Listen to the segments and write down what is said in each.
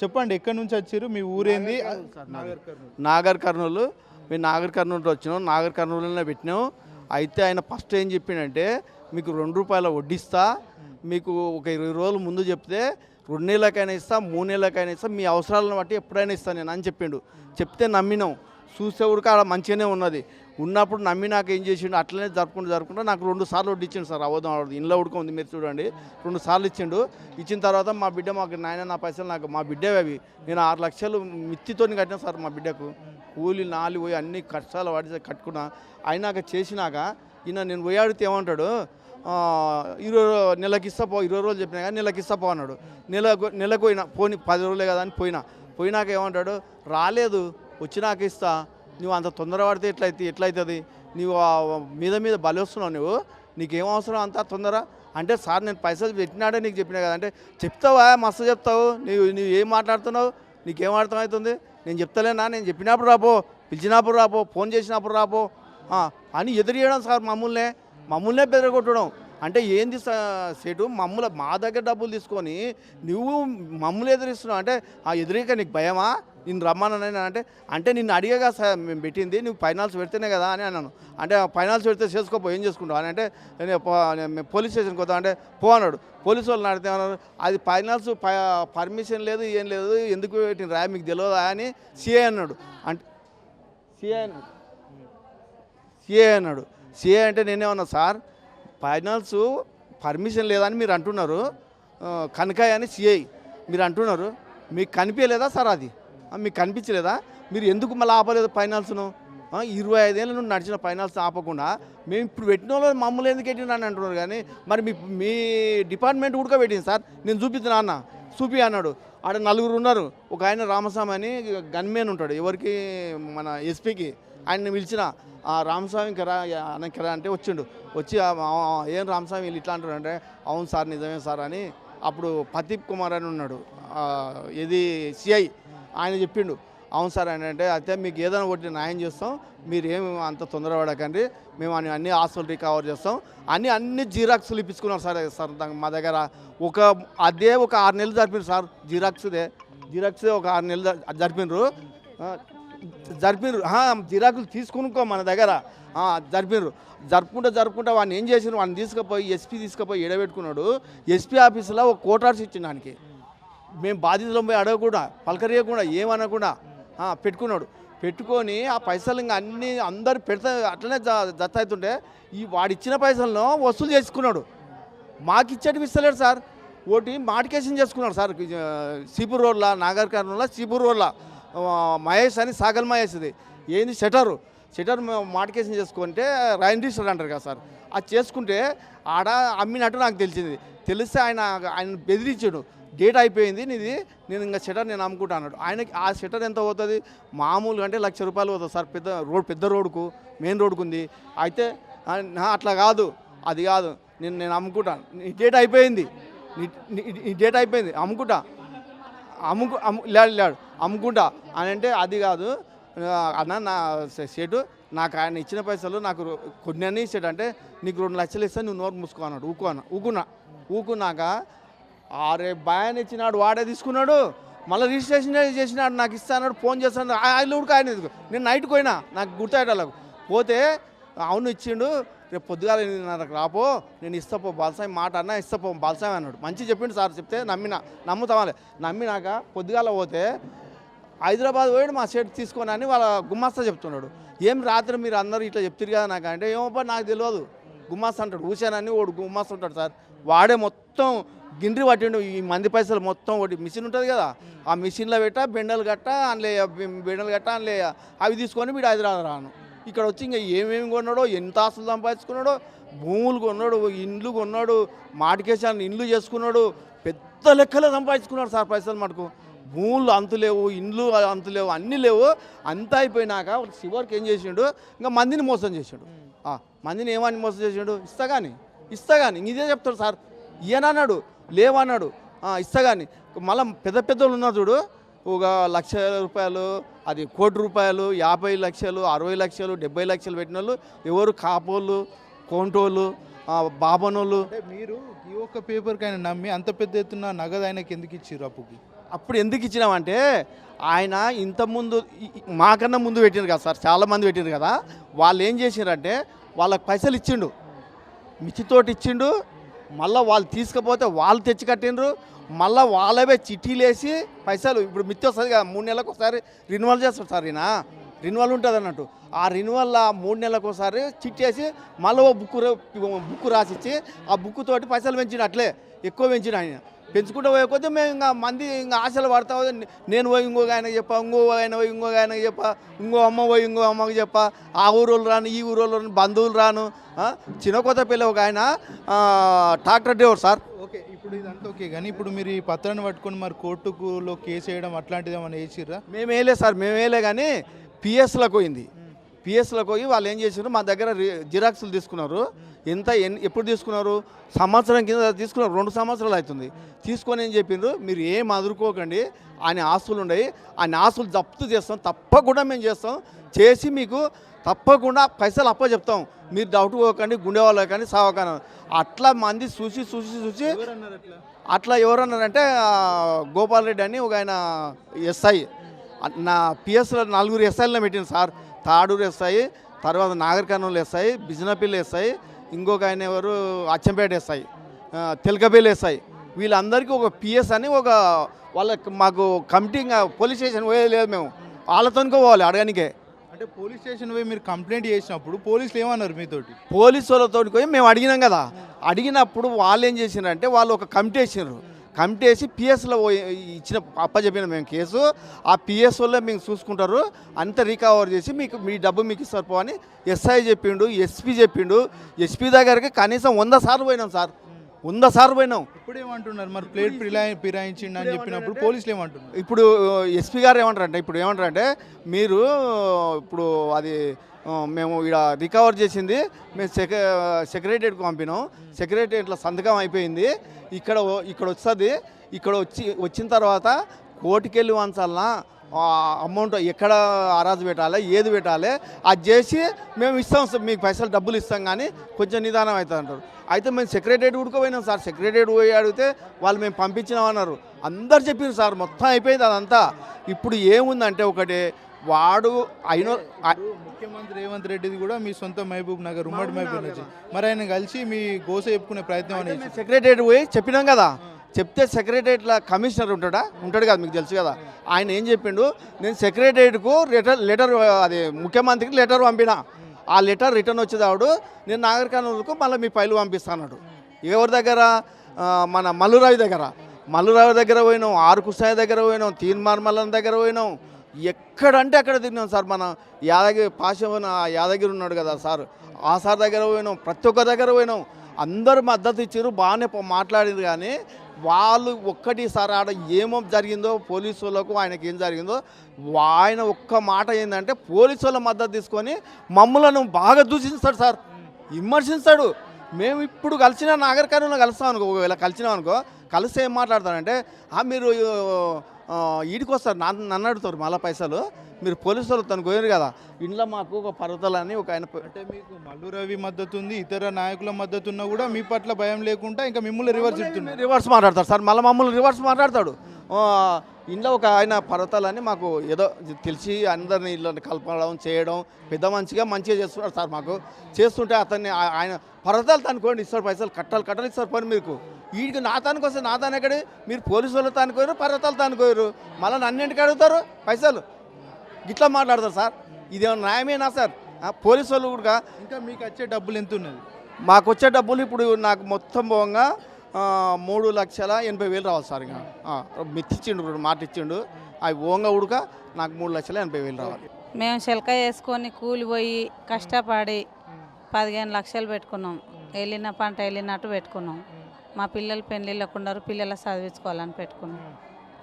చెప్పండి ఎక్కడి నుంచి వచ్చారు? మీ ఊరేంది? నాగర్ కర్నూలు మేము నాగర్ కర్నూలు వచ్చినాం. నాగర్ కర్నూలులోనే పెట్టినాం. అయితే ఆయన ఫస్ట్ ఏం చెప్పిండంటే మీకు రెండు రూపాయల వడ్డిస్తా మీకు ఒక ఇరవై రోజులు ముందు చెప్తే రెండు నెలలకైనా ఇస్తా మూడు నెలలకైనా ఇస్తా. మీ అవసరాలను బట్టి ఎప్పుడైనా ఇస్తాను నేను అని చెప్పిండు. చెప్తే నమ్మినాం. చూసే కూడా ఆడ మంచిగానే ఉన్నది. ఉన్నప్పుడు నమ్మి నాకు ఏం చేసిండు? అట్లనే జరుపుకుంటూ జరుపుకుంటూ నాకు రెండు సార్లు వడ్డీ ఇచ్చిండు సార్ అవధం అవ్వదు ఇంట్లో ఉడుకుంది మీరు చూడండి. రెండు సార్లు ఇచ్చిండు. ఇచ్చిన తర్వాత మా బిడ్డ మాకు నాయన నా పైసలు నాకు మా బిడ్డే అవి. నేను ఆరు లక్షలు మిత్తితో కట్టినా సార్ మా బిడ్డకు. కూలి నాలి పోయి అన్ని కష్టాలు పడి కట్టుకున్నా. అయినాక చేసినాక ఈయన నేను పోయాడితే ఏమంటాడు? ఇరవై రో- నెలకి ఇస్తా పో ఇరవై రోజులు చెప్పినా కానీ నెలకి ఇస్తా పో అన్నాడు. నెల నెలకు పోయినా పోని పది రోజులే కదా అని పోయినా. పోయినాక ఏమంటాడు? రాలేదు వచ్చినాక ఇస్తా. నువ్వు అంత తొందర పడితే ఎట్లయితే ఎట్లయితుంది? నువ్వు మీద మీద బలి వస్తున్నావు నువ్వు. నీకేం అవసరం అంత తొందర? అంటే సార్ నేను పైసలు పెట్టినాడే నీకు చెప్పినా కదా. అంటే చెప్తావా? మస్తు చెప్తావు. నీవు నువ్వు ఏం మాట్లాడుతున్నావు? నీకేం అర్థమవుతుంది? నేను చెప్తలేనా? నేను చెప్పినప్పుడు రాపో. పిలిచినప్పుడు రాపో. ఫోన్ చేసినప్పుడు రాపో. అని అని చేయడం సార్ మమ్మల్నే. మమ్మల్నే బెదరగొట్టడం. అంటే ఏంది సేటు? మమ్మల మా దగ్గర డబ్బులు తీసుకొని నువ్వు మమ్మల్ని ఎదిరిస్తున్నావు. అంటే ఆ ఎదురిక నీకు భయమా? నేను రమ్మనని అంటే అంటే నిన్ను అడిగగా సార్ మేము పెట్టింది నువ్వు ఫైనాన్స్ పెడితేనే కదా అని అన్నాను. అంటే ఫైనాన్స్ పెడితే చేసుకోపో ఏం చేసుకుంటావు? అని అంటే నేను పోలీస్ స్టేషన్కి వద్దా అంటే పో అన్నాడు. పోలీసు వాళ్ళు అడిగితే అన్నారు అది ఫైనాన్స్ పర్మిషన్ లేదు ఏం లేదు ఎందుకు పెట్టిన రా మీకు తెలియదా అని సిఏ అన్నాడు. అంటే సిఏ అన్నాడు. సిఏ అన్నాడు. సిఏ అంటే నేనేమన్నా సార్? ఫైనాన్స్ పర్మిషన్ లేదని మీరు అంటున్నారు. కనకాయ అని సిఐ మీరు అంటున్నారు. మీకు కనిపించలేదా సార్ అది? మీకు కనిపించలేదా? మీరు ఎందుకు మళ్ళీ ఆపలేదు ఫైనాన్స్ను ఇరవై ఐదేళ్ళ నుండి నడిచిన ఫైనాన్స్ ఆపకుండా మేము ఇప్పుడు పెట్టిన వాళ్ళు మమ్మల్ని ఎందుకు పెట్టిన అని అంటున్నారు కానీ మరి మీ మీ డిపార్ట్మెంట్ ఉడకబెట్టింది పెట్టింది సార్. నేను చూపిస్తున్నా అన్న. చూపి అన్నాడు. ఆడ నలుగురు ఉన్నారు. ఒక ఆయన రామస్వామి అని గన్మేన్ ఉంటాడు. ఎవరికి? మన ఎస్పీకి ఆయన పిలిచిన ఆ రామస్వామి కరా కిరా అంటే వచ్చిండు. వచ్చి ఏం రామస్వామి వీళ్ళు ఇట్లా అంటారు అంటే అవును సార్ నిజమే సార్ అని అప్పుడు ప్రదీప్ కుమార్ అని ఉన్నాడు. ఇది సిఐ ఆయన చెప్పిండు. అవును సార్ అని అంటే అయితే మీకు ఏదైనా ఒకటి న్యాయం చేస్తాం. మీరు ఏమి అంత తొందరపడకండి మేము అన్ని అన్ని ఆస్తులు రికవర్ చేస్తాం. అన్ని అన్ని జీరాక్స్లు ఇప్పించుకున్నారు సార్ సార్ మా దగ్గర. ఒక అదే ఒక ఆరు నెలలు జరిపినారు సార్ జీరాక్స్దే జీరాక్స్ ఒక ఆరు నెలలు జరిపిండ్రు. జరిపినారు జరిపినారు జిరాకులు తీసుకునుకో మన దగ్గర. ఆ, జరిపినారు జరుపుకుంటా జరుపుకుంటా వాడిని ఏం చేసిన వాడిని తీసుకుపోయి ఎస్పీ తీసుకుపోయి ఎడబెట్టుకున్నాడు ఎస్పీ ఆఫీసులో ఒక కోటార్స్ ఇచ్చిన దానికి మేము బాధితులం పోయి అడగకుండా పలకరియకుండా ఏమనకుండా పెట్టుకున్నాడు. పెట్టుకొని ఆ పైసలు ఇంకా అన్నీ అందరు పెడతా అట్లనే జ- జత అవుతుంటే ఈ వాడిచ్చిన పైసలను వసూలు చేసుకున్నాడు. మాకు ఇచ్చేటివి ఇస్తలేడు సార్. ఓటి మాటికేషన్ చేసుకున్నాడు సార్ ఆ, సీపూర్ రోడ్ల నాగర్ కర్నూలులో సీపూర్ రోడ్ల. మహేష్ అని సాగల్ మహేష్ ఇది. ఏంది షటరు? షటర్ మాటికేషన్ చేసుకుంటే రైన్ రిజిస్టర్ అంటారు కదా సార్. అది చేసుకుంటే ఆడ అమ్మినట్టు నాకు తెలిసింది. తెలిస్తే ఆయన ఆయన బెదిరించాడు. డేట్ అయిపోయింది నీది నేను ఇంకా షటర్ నేను అమ్ముకుంటా అన్నాడు. ఆయనకి ఆ షటర్ ఎంత పోతుంది? మామూలుగా అంటే లక్ష రూపాయలు పోతుంది సార్. పెద్ద రోడ్ పెద్ద రోడ్కు మెయిన్ రోడ్కు ఉంది అయితే అట్లా కాదు. అది కాదు. నేను నేను అమ్ముకుంటాను నీ డేట్ అయిపోయింది. నీ డేట్ అయిపోయింది. అమ్ముకుంటా. అమ్ముకు అమ్ము లేడు లేడు. అమ్ముకుంటా అని అంటే అది కాదు. అన్న నా సేటు నాకు ఆయన ఇచ్చిన పైసలు నాకు కొన్ని అన్నీ ఇచ్చాడు. అంటే నీకు రెండు లక్షలు ఇస్తే నువ్వు నోరు మూసుకో అన్నాడు. ఊకున్నా ఊకున్నా. ఊకున్నాక ఆరే భయాన్ని ఇచ్చినాడు వాడే తీసుకున్నాడు. మళ్ళీ రిజిస్ట్రేషన్ చేసినాడు నాకు ఇస్తాడు ఫోన్ చేస్తాడు ఆయన ఊరికి ఆయన నేను నైట్కి పోయినా నాకు గుర్తయ్యేటలకు పోతే అవును ఇచ్చిండు రేపు పొద్దుగాల నాకు రాపో నేను ఇస్తాపో బాలసాయి మాట అన్న ఇస్తాపో బాలసాయి అన్నాడు. మంచి చెప్పిండు సార్ చెప్తే నమ్మిన నమ్ముతామలే నమ్మినాక పొద్దుగాల పోతే హైదరాబాద్ పోయాడు మా షర్ట్ తీసుకొని అని వాళ్ళ గుమ్మాస్తా చెప్తున్నాడు. ఏం రాత్రి మీరు అందరూ ఇట్లా చెప్తారు కదా నాకు అంటే ఏమో నాకు తెలియదు గుమ్మాస్తా అంటాడు. ఊసానని వాడు గుమ్మాస్తా ఉంటాడు సార్. వాడే మొత్తం గిండ్రి పట్టిండు ఈ మంది పైసలు మొత్తం ఒకటి మిషన్ ఉంటుంది కదా. ఆ మిషన్లో పెట్ట బెండలు గట్ట అందులో బెండలు గట్ట అందులో అవి తీసుకొని వీడు హైదరాబాద్ రాను. ఇక్కడ వచ్చి ఇంకా ఏమేమి కొన్నాడో ఎంత ఆస్తులు సంపాదించుకున్నాడో భూములు కొన్నాడు ఇండ్లు కొన్నాడు మాటికేసాన్ని ఇండ్లు చేసుకున్నాడు పెద్ద లెక్కలో సంపాదించుకున్నాడు సార్ పైసలు మటుకు. భూములు అంతులేవు ఇండ్లు అంతులేవు అన్నీ లేవు. అంతా అయిపోయినాక చివరికి ఏం చేసిండు? ఇంకా మందిని మోసం చేసిండు. ఆ, మందిని ఏమని మోసం చేసిండు? ఇస్తా కానీ ఇస్తా కానీ ఇదే చెప్తాడు సార్. ఈయనన్నాడు లేవన్నాడు ఆ, ఇస్తా కానీ మళ్ళీ పెద్ద పెద్దోళ్ళు ఉన్నారు చూడు. ఒక లక్ష రూపాయలు అది కోటి రూపాయలు యాభై లక్షలు అరవై లక్షలు డెబ్బై లక్షలు పెట్టిన వాళ్ళు ఎవరు కాపోళ్ళు కోంటోళ్ళు బాబనోళ్ళు. మీరు ఈ ఒక్క పేపర్కి ఆయన నమ్మి అంత పెద్ద ఎత్తున నగదు ఆయనకి ఎందుకు ఇచ్చారు అప్పుకి? అప్పుడు ఎందుకు ఇచ్చినామంటే ఆయన ఇంతకుముందు మాకన్నా ముందు పెట్టినారు కదా సార్ చాలామంది పెట్టిండ్రు పెట్టినారు కదా. వాళ్ళు ఏం చేసినారంటే వాళ్ళకి పైసలు ఇచ్చిండు. మిచ్చితోటి ఇచ్చిండు. మళ్ళీ వాళ్ళు తీసుకపోతే వాళ్ళు తెచ్చి కట్టిండ్రు. మళ్ళీ వాళ్ళవే చిట్టీలు వేసి పైసలు ఇప్పుడు మిత్తి వస్తుంది కదా మూడు నెలలకు ఒకసారి రిన్యువల్ చేస్తారు సార్ ఈయన. రిన్యువల్ ఉంటుంది అన్నట్టు. ఆ రిన్యువల్ మూడు నెలలకు ఒకసారి చిట్టి వేసి మళ్ళీ ఓ బుక్ బుక్ రాసిచ్చి ఆ బుక్ తోటి పైసలు పెంచిన అట్లే. ఎక్కువ పెంచిన ఆయన. పెంచుకుంటూ పోయే కొద్దీ మేము ఇంకా మంది ఇంకా ఆశలు పడతా నేను పోయి ఇంకొక ఆయనకి చెప్పా ఇంకో ఆయన పోయి ఇంకొక ఆయనకి చెప్పా ఇంకో అమ్మ పోయి ఇంకో అమ్మకి చెప్పా ఆ ఊరోళ్ళు రాను ఈ ఊరోళ్ళు రాను బంధువులు రాను చిన్న కొత్త పిల్ల ఒక ఆయన ట్రాక్టర్ డ్రైవర్ సార్. ఓకే ఇప్పుడు ఇదంతా ఓకే కానీ ఇప్పుడు మీరు ఈ పత్రాన్ని పట్టుకొని మరి కోర్టుకులో కేసు వేయడం అట్లాంటిది ఏమైనా వేసిర్రా? మేము వేయలే సార్ మేము వేయలే కానీ పిఎస్లకు పోయింది. పిఎస్లకు పోయి వాళ్ళు ఏం చేశారు మా దగ్గర జిరాక్స్లు తీసుకున్నారు. ఎంత ఎప్పుడు తీసుకున్నారు? సంవత్సరం కింద తీసుకున్నారు. రెండు సంవత్సరాలు అవుతుంది. తీసుకొని ఏం చెప్పిండ్రు? మీరు ఏం అదురుకోకండి. ఆయన ఆస్తులు ఉన్నాయి. ఆయన ఆస్తులు జప్తు చేస్తాం. తప్పకుండా మేము చేస్తాం. చేసి మీకు తప్పకుండా పైసలు అప్ప చెప్తాం మీరు డౌట్ పోకండి గుండె వాళ్ళు కానీ సావకాని. అట్లా మంది చూసి చూసి చూసి అట్లా? ఎవరన్నారంటే గోపాల్ రెడ్డి అని ఒక ఆయన ఎస్ఐ. నా పిఎస్లో నలుగురు ఎస్ఐలను పెట్టింది సార్. తాడూరు ఎస్ఐ తర్వాత నాగర్ కర్నూలు ఎస్ఐ బిజినపల్లి ఎస్ఐ ఇంకొక ఆయన ఎవరు? అచ్చంపేట ఎస్ఐ. ఆ, తెలకపల్లి ఎస్ఐ. వీళ్ళందరికీ ఒక పిఎస్ అని ఒక వాళ్ళకి మాకు కమిటీ పోలీస్ స్టేషన్ పోయేది లేదు మేము. వాళ్ళతోనికో పోవాలి అడగనికే. అంటే పోలీస్ స్టేషన్ పోయి మీరు కంప్లైంట్ చేసినప్పుడు పోలీసులు ఏమన్నారు మీతోటి? పోలీసు వాళ్ళతో పోయి మేము అడిగినాం కదా. అడిగినప్పుడు వాళ్ళు ఏం చేసినారంటే వాళ్ళు ఒక కమిటీ వేసినారు కమిటీ వేసి పిఎస్లో ఇచ్చిన అప్పచెప్పిన మేము కేసు. ఆ పిఎస్ఓలో మేము చూసుకుంటారు. అంత రికవర్ చేసి మీకు మీ డబ్బు మీకు ఇస్తారు పో అని ఎస్ఐ చెప్పిండు ఎస్పీ చెప్పిండు. ఎస్పీ దగ్గరికి కనీసం వంద సార్లు పోయినాం సార్. వంద సార్లు పోయినాం ఇప్పుడు ఏమంటున్నారు మరి ప్లేట్ పిరాయి పిరాయించిండు అని చెప్పినప్పుడు పోలీసులు ఏమంటున్నారు? ఇప్పుడు ఎస్పీ గారు ఏమంటారంటే ఇప్పుడు ఏమంటారంటే మీరు ఇప్పుడు అది మేము ఇక్కడ రికవర్ చేసింది మేము సెక సెక్రటరీకి పంపినాం. సెక్రటరీలో సంతకం అయిపోయింది. ఇక్కడ ఇక్కడ వస్తుంది. ఇక్కడ వచ్చి వచ్చిన తర్వాత కోర్టుకెళ్ళి వంచాలనా అమౌంట్ ఎక్కడ అరాజు పెట్టాలి ఏది పెట్టాలి అది చేసి మేము ఇస్తాం సార్ మీకు పైసలు డబ్బులు ఇస్తాం కానీ కొంచెం నిదానం అవుతుంది అంటారు. అయితే మేము సెక్రటరీ ఉడుకోపోయినాం సార్ సెక్రటరీ పోయి అడిగితే వాళ్ళు మేము పంపించినాం అన్నారు అందరు చెప్పారు సార్ మొత్తం అయిపోయింది అదంతా. ఇప్పుడు ఏముందంటే ఒకటి వాడు అయిన ముఖ్యమంత్రి రేవంత్ రెడ్డిది కూడా మీ సొంత మహబూబ్ నగర్ ఉమ్మడి మహబూబ్ నుంచి మరి ఆయన కలిసి మీ గోస చెప్పుకునే ప్రయత్నం అనేది సెక్రటరీ పోయి చెప్పినాం కదా. చెప్తే సెక్రటరీలో కమిషనర్ ఉంటాడా? ఉంటాడు కదా మీకు తెలుసు కదా. ఆయన ఏం చెప్పిండు? నేను సెక్రటరియట్కు లెటర్ లెటర్ అది ముఖ్యమంత్రికి లెటర్ పంపిన. ఆ లెటర్ రిటర్న్ వచ్చేదాడు నేను నాగర్ కర్నూలుకు మళ్ళీ మీ ఫైల్ పంపిస్తాడు ఎవరి దగ్గర? మన మల్లురావి దగ్గర. మల్లురావి దగ్గర పోయినాం ఆరు కుసాయి దగ్గర పోయినాం తీన్ మార్మల్లన్ దగ్గర పోయినాం. ఎక్కడంటే అక్కడ తిరిగినాం సార్ మన. యాదగిరి పాశవన యాదగిరి ఉన్నాడు కదా సార్. ఆ సార్ దగ్గర పోయినాం ప్రతి ఒక్క దగ్గర పోయినాం. అందరూ మద్దతు ఇచ్చారు బాగానే మాట్లాడింది కానీ వాళ్ళు ఒక్కటి సార్ ఆడ ఏమో జరిగిందో పోలీసు వాళ్ళకు ఆయనకి ఏం జరిగిందో ఆయన ఒక్క మాట ఏంటంటే పోలీసు వాళ్ళ మద్దతు తీసుకొని మమ్మలను బాగా దూషిస్తాడు సార్. విమర్శిస్తాడు మేము ఇప్పుడు కలిసిన నాగర్ కలుస్తాం అనుకో ఒకవేళ కలిసినాం అనుకో కలిస్తే ఏం మాట్లాడతానంటే "ఆ, మీరు ఈడికి వస్తారు. నన్ను నన్ను అడుగుతారు మళ్ళీ పైసలు. మీరు పోలీసు వాళ్ళు తను పోయారు కదా. ఇంట్లో మాకు ఒక పర్వతాలని ఒక ఆయన అంటే మీకు మల్లు రవి మద్దతు ఉంది ఇతర నాయకుల మద్దతు ఉన్నా కూడా మీ పట్ల భయం లేకుండా ఇంకా మిమ్మల్ని రివర్స్ రివర్స్ మాట్లాడతాడు సార్ మళ్ళీ మమ్మల్ని రివర్స్ మాట్లాడతాడు. ఇంట్లో ఒక ఆయన పర్వతాలని మాకు ఏదో తెలిసి అందరిని ఇళ్ళని కలపడం చేయడం పెద్ద మంచిగా మంచిగా చేస్తున్నాడు సార్ మాకు. చేస్తుంటే అతన్ని ఆయన పర్వతాలు తనుకోండి ఇస్తాడు పైసలు కట్టాలి కట్టాలి ఇస్తారు పని మీకు. వీడికి నా తానికి వస్తే నా తాను ఎక్కడి? మీరు పోలీసు వాళ్ళు తానుకోరు పర్వతాలు తానుకోరు మళ్ళీ నన్నింటికి అడుగుతారు? పైసలు. ఇట్లా మాట్లాడతారు సార్. ఇదేమన్నా న్యాయమేనా సార్? పోలీసు వాళ్ళు కూడా ఇంకా మీకు వచ్చే డబ్బులు ఎంత ఉన్నది మాకు వచ్చే డబ్బులు ఇప్పుడు నాకు మొత్తం పోగా ఆ, మూడు లక్షల ఎనభై వేలు రావాలి సార్ ఇంకా. ఆ, మిత్తిచ్చిండు మాట ఇచ్చిండు. అవి ఓంగా ఉడక నాకు మూడు లక్షల ఎనభై వేలు రావాలి. మేము శిల్క వేసుకొని కూలిపోయి కష్టపడి పదిహేను లక్షలు పెట్టుకున్నాం. వెళ్ళిన పంట వెళ్ళినట్టు పెట్టుకున్నాం. మా పిల్లలు పెళ్ళిళ్ళకు ఉన్నారు పిల్లలు చదివించుకోవాలని పెట్టుకున్నాం.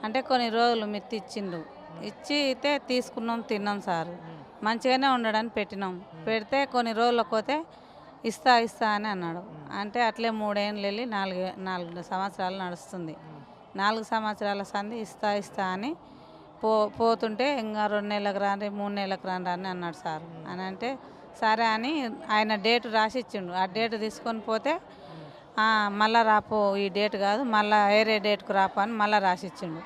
అంటే కొన్ని రోజులు మిత్తి ఇచ్చిండు. ఇచ్చి అయితే తీసుకున్నాం తిన్నాం సార్. మంచిగానే ఉండడానికి పెట్టినాం. పెడితే కొన్ని రోజులకు పోతే ఇస్తా ఇస్తా అని అన్నాడు. అంటే అట్లే మూడేళ్ళు వెళ్ళి నాలుగు నాలుగు సంవత్సరాలు నడుస్తుంది. నాలుగు సంవత్సరాల సంది ఇస్తా ఇస్తా అని పో పోతుంటే ఇంకా రెండు నెలలకు రాని మూడు నెలలకు రాని అని అన్నాడు సార్. అని అంటే సరే అని ఆయన డేట్ రాసి ఇచ్చిండు ఆ డేట్ తీసుకొని పోతే మళ్ళా రాపో ఈ డేట్ కాదు మళ్ళా వేరే డేట్కు రాపో అని మళ్ళీ రాసిచ్చిండు.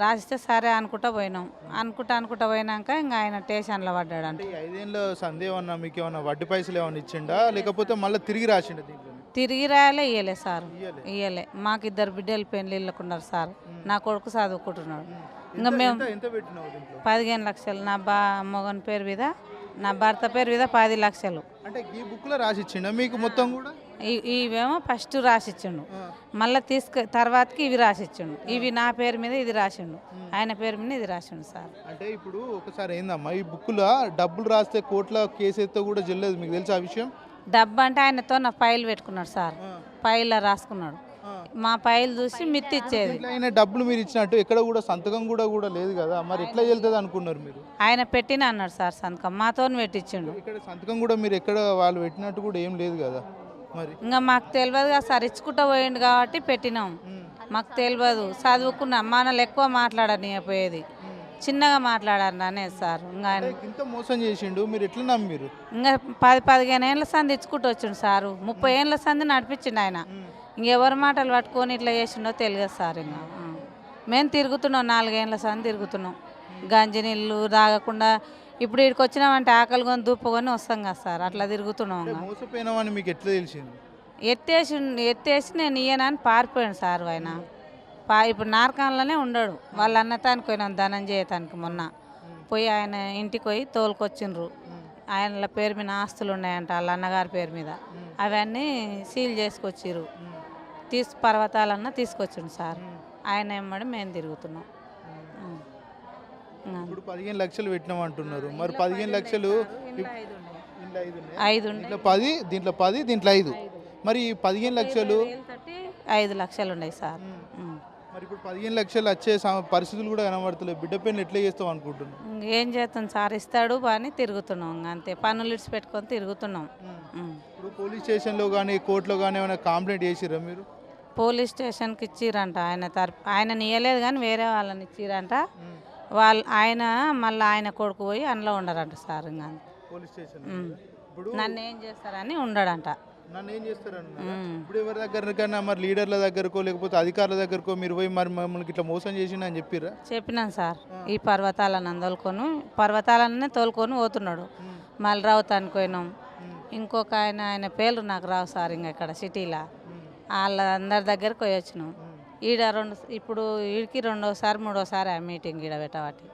రాసిస్తే సరే అనుకుంటా పోయినాం. అనుకుంటా అనుకుంటా పోయినాక ఇంకా ఆయన స్టేషన్లో పడ్డాడు అంటే ఐదేళ్ళ సందే ఏమన్నా మీకు ఏమన్నా వడ్డీ పైసలు ఏమన్నా ఇచ్చిండా? లేకపోతే మళ్ళీ తిరిగి రాసిండా తిరిగి రాయాలే ఇయ్యలే సార్. ఇయ్యలే. మాకు ఇద్దరు బిడ్డలు పెళ్ళిళ్ళకు ఉన్నారు సార్. నా కొడుకు చదువుకుంటున్నాడు. ఇంకా మేము పదిహేను లక్షలు. నా బా మొగన్ పేరు మీద నా భర్త పేరు మీద పది లక్షలు. అంటే ఈ బుక్లో రాసి ఇచ్చిండా మీకు మొత్తం కూడా? ఇవేమో ఫస్ట్ రాసిచ్చిండు. మళ్ళీ తీసుకు తర్వాతకి ఇవి రాసిచ్చిండు. ఇవి నా పేరు మీద ఇది రాసిండు. ఆయన పేరు మీద ఇది రాసిండు సార్. అంటే ఇప్పుడు ఒకసారి ఏందమ్మా ఈ బుక్లో డబ్బులు రాస్తే కోట్ల కేసు అయితే కూడా చెల్లలేదు మీకు తెలుసా ఆ విషయం? డబ్బు అంటే ఆయనతో నా ఫైల్ పెట్టుకున్నాడు సార్. ఫైల్లో రాసుకున్నాడు. మా ఫైల్ చూసి మిత్తి ఇచ్చేది. అయినా డబ్బులు మీరు ఇచ్చినట్టు ఎక్కడ కూడా సంతకం కూడా కూడా లేదు కదా. మరి ఎట్లా వెళ్తుంది అనుకున్నారు మీరు? ఆయన పెట్టిన అన్నాడు సార్ సంతకం. మాతో పెట్టించిండు. ఇక్కడ సంతకం కూడా మీరు ఎక్కడ వాళ్ళు పెట్టినట్టు కూడా ఏం లేదు కదా. ఇంకా మాకు తెలియదు కదా సార్ ఇచ్చుకుంటూ పోయిండు కాబట్టి పెట్టినాం. మాకు తెలియదు చదువుకున్నాం మనల్ని ఎక్కువ మాట్లాడనియపోయేది. చిన్నగా మాట్లాడారు అనేది సార్. ఇంకా ఇంత మోసం చేసిండు. మీరు ఎట్లా నమ్మిరు ఇంకా పది పదిహేను ఏళ్ళ సంది ఇచ్చుకుంటూ వచ్చిండు సారు. ముప్పై ఏళ్ళ సంది నడిపించిండు ఆయన. ఇంకెవరి మాటలు పట్టుకొని ఇట్లా చేసిండో తెలియదు సార్ ఇంకా. మేము. తిరుగుతున్నాం నాలుగేళ్ళ సంది తిరుగుతున్నాం. గంజి నీళ్ళు తాగకుండా ఇప్పుడు ఇక్కడికి వచ్చినామంటే ఆకలి కొని దూపుకొని వస్తాం కదా సార్. అట్లా తిరుగుతున్నాం మోసపోయినామని మీకు ఎట్లా తెలిసింది? ఎత్తేసి ఎత్తేసి నేను ఇయ్యనని పారిపోయాను సార్ ఆయన. పా ఇప్పుడు నారకాంలోనే ఉండడు. వాళ్ళ అన్నతానికి పోయినాం ధనంజయతానికి మొన్న. పోయి ఆయన ఇంటికి పోయి తోలుకొచ్చిండ్రు. ఆయన పేరు మీద ఆస్తులు ఉన్నాయంట వాళ్ళ అన్నగారి పేరు మీద. అవన్నీ సీల్ చేసుకొచ్చిర్రు. తీసు పర్వతాలన్న తీసుకొచ్చిండు సార్. ఆయన ఏమడి మేము తిరుగుతున్నాం. ఇప్పుడు పదిహేను లక్షలు పెట్టినాం అంటున్నారు మరి పదిహేను లక్షలు ఐదు దీంట్లో పది దీంట్లో పది దీంట్లో ఐదు. మరి పదిహేను లక్షలు ఐదు లక్షలు ఉన్నాయి సార్. మరి ఇప్పుడు పదిహేను లక్షలు వచ్చే పరిస్థితులు కూడా కనబడతలేవు. బిడ్డ పెన్ను ఎట్లా చేస్తాం అనుకుంటున్నాం ఏం చేస్తాం సార్? ఇస్తాడు బాని తిరుగుతున్నాం అంతే. ఇడిచి పెట్టుకొని తిరుగుతున్నాం. ఇప్పుడు పోలీస్ స్టేషన్లో కానీ కోర్టులో కానీ ఏమైనా కంప్లైంట్ చేసిరా మీరు? పోలీస్ స్టేషన్కి ఇచ్చిరంట ఆయన తరపు ఆయన ఇయ్యలేదు కానీ వేరే వాళ్ళని ఇచ్చిరంట. వాళ్ళు ఆయన మళ్ళీ ఆయన కొడుకు పోయి అందులో ఉండరంట సార్ ఇంకా పోలీస్ స్టేషన్ నన్ను ఏం చేస్తారని ఉండడంట. నన్ను ఏం. ఇప్పుడు ఎవరి మరి లీడర్ల దగ్గరకో లేకపోతే అధికారుల దగ్గరకో మీరు పోయి మరి మమ్మల్ని ఇట్లా మోసం చేసిండు అని చెప్పిరా చెప్పినాను సార్. ఈ పర్వతాలను తోలుకొని పర్వతాలనే తోలుకొని పోతున్నాడు. మళ్ళీ రావుతానికి పోయినాం. ఇంకొక ఆయన ఆయన పేర్లు నాకు రావు సార్ ఇంకా ఇక్కడ సిటీలో. వాళ్ళ అందరి దగ్గరికి పోయి వచ్చినాం. ఈడ రెండు ఇప్పుడు ఈడికి రెండోసారి మూడోసారి ఆ మీటింగ్ ఈడ పెట్టబట్టి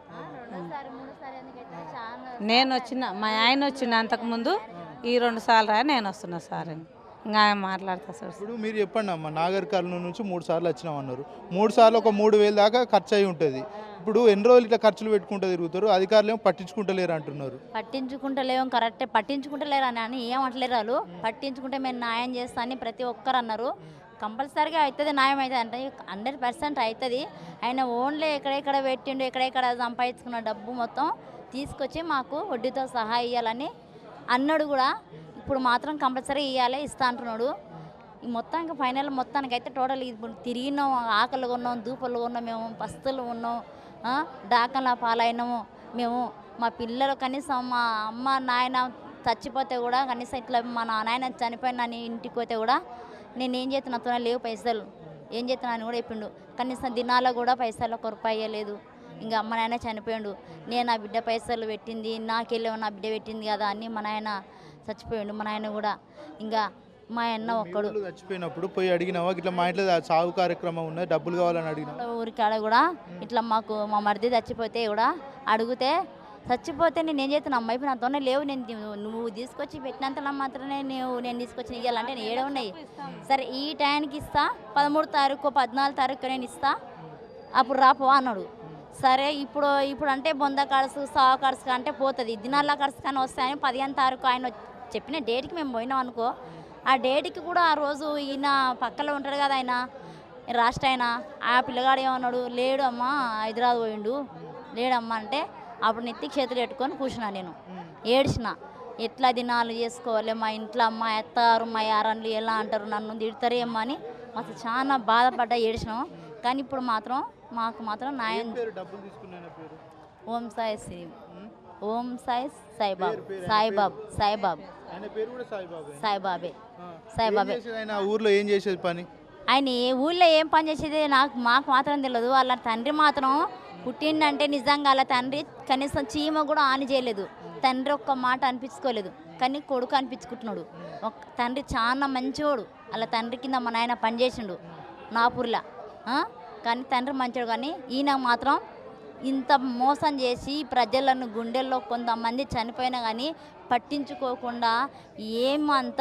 నేను వచ్చిన మా ఆయన వచ్చిన అంతకుముందు ఈ రెండు సార్లు రా నేను వస్తున్నా సార్. ఇంకా ఆయన మాట్లాడతా సార్ ఇప్పుడు మీరు చెప్పండి అమ్మ నాగర్ కర్నూలు నుంచి మూడు సార్లు వచ్చినాం అన్నారు. మూడు సార్లు ఒక మూడు వేలు దాకా ఖర్చు అయి ఉంటుంది. ఇప్పుడు ఎన్ని రోజులు ఇట్లా ఖర్చులు పెట్టుకుంటూ తిరుగుతారు? అధికారులు ఏమో పట్టించుకుంటలేరు అంటున్నారు. పట్టించుకుంటలేము కరెక్టే. పట్టించుకుంటలేరు అని అని ఏమంటలేరు వాళ్ళు. పట్టించుకుంటే మేము న్యాయం చేస్తా అని ప్రతి ఒక్కరు అన్నారు. కంపల్సరీగా అవుతుంది న్యాయం అవుతుంది అంటే హండ్రెడ్ పర్సెంట్ అవుతుంది. ఆయన ఓన్లీ ఎక్కడెక్కడ పెట్టిండు ఎక్కడెక్కడ సంపాదించుకున్న డబ్బు మొత్తం తీసుకొచ్చి మాకు వడ్డీతో సహా ఇవ్వాలని అన్నాడు కూడా. ఇప్పుడు మాత్రం కంపల్సరీ ఇవ్వాలి ఇస్తా అంటున్నాడు. ఈ మొత్తానికి ఫైనల్ మొత్తానికి అయితే టోటల్ ఇప్పుడు తిరిగినాం ఆకలి కొన్నాం దూపలు కొన్నాం మేము పస్తులు ఉన్నాం ఆ, పాలైనాము. మేము మా పిల్లలు కనీసం మా అమ్మ నాయన చచ్చిపోతే కూడా కనీసం ఇట్లా మా నా- నాయన చనిపోయిన ఇంటికి పోతే కూడా నేను ఏం చేస్తున్నా లేవు పైసలు. ఏం చేస్తున్నా అని కూడా చెప్పిండు. కనీసం దినాల్లో కూడా పైసలు ఒక రూపాయి ఇవ్వలేదు ఇంకా అమ్మ నాయన చనిపోయిండు. నేను నా బిడ్డ పైసలు పెట్టింది నాకెళ్ళి నా బిడ్డ పెట్టింది కదా అని మా నాయన చచ్చిపోయిండు మా నాయన కూడా. ఇంకా మా అన్న ఒక్కడు. చచ్చిపోయినప్పుడు పోయి అడిగినావా? ఇట్లా మా ఇంట్లో సాగు కార్యక్రమం ఉన్నది డబ్బులు కావాలని అడిగినావా? ఊరికాడ కూడా ఇట్లా మాకు మా మరిది చచ్చిపోతే కూడా అడిగితే చచ్చిపోతే నేను చేస్తాను? చేస్తున్నా అమ్మాయి నాతోనే లేవు నేను నువ్వు తీసుకొచ్చి పెట్టినంతలా మాత్రమే నువ్వు నేను తీసుకొచ్చి ఇవ్వాలంటే నేను ఏడే ఉన్నాయి సరే ఈ టైంకి ఇస్తా పదమూడు తారీఖు పద్నాలుగు తారీఖు నేను ఇస్తా అప్పుడు రాపో అన్నాడు. సరే ఇప్పుడు ఇప్పుడు అంటే బొంద కడుసు సావ కడుసు అంటే పోతుంది. దినాల కడుసు కానీ వస్తాయని పదిహేను తారీఖు ఆయన చెప్పిన డేట్కి మేము పోయినాం అనుకో ఆ డేట్కి కూడా ఆ రోజు ఈయన పక్కలో ఉంటాడు కదా ఆయన రాష్ట్ర ఆయన ఆ పిల్లగాడు ఏమన్నాడు? లేడు అమ్మా హైదరాబాద్ పోయిండు. లేడమ్మా అంటే అప్పుడు నెత్తికి చేతులు పెట్టుకొని కూర్చున్నా నేను. ఏడ్చిన ఎట్లా దినాలు చేసుకోవాలి మా ఇంట్లో మా ఎత్తారు మా యారన్లు ఎలా అంటారు నన్ను తిడతారేమో అని మాకు చాలా బాధపడ్డా ఏడ్చినాం కానీ ఇప్పుడు మాత్రం మాకు మాత్రం పేరు? ఓం సాయి శ్రీ. ఓం సాయి సాయిబాబు. సాయిబాబు సాయిబాబు. సాయిబాబా. సాయిబాబే. ఊర్లో ఏం చేసేది పని? ఆయన ఏ ఊళ్ళో ఏం పని చేసేది నాకు మాకు మాత్రం తెలియదు. వాళ్ళ తండ్రి మాత్రం పుట్టిండంటే నిజంగా అలా తండ్రి కనీసం చీమ కూడా ఆని చేయలేదు. తండ్రి ఒక్క మాట అనిపించుకోలేదు. కానీ కొడుకు అనిపించుకుంటున్నాడు. ఒక తండ్రి చాలా మంచివాడు వాళ్ళ తండ్రి కింద మా నాయన పనిచేసిండు. నాపూర్లా. కానీ తండ్రి మంచివాడు కానీ ఈయన మాత్రం ఇంత మోసం చేసి ప్రజలను గుండెల్లో కొంతమంది చనిపోయినా కానీ పట్టించుకోకుండా ఏం అంత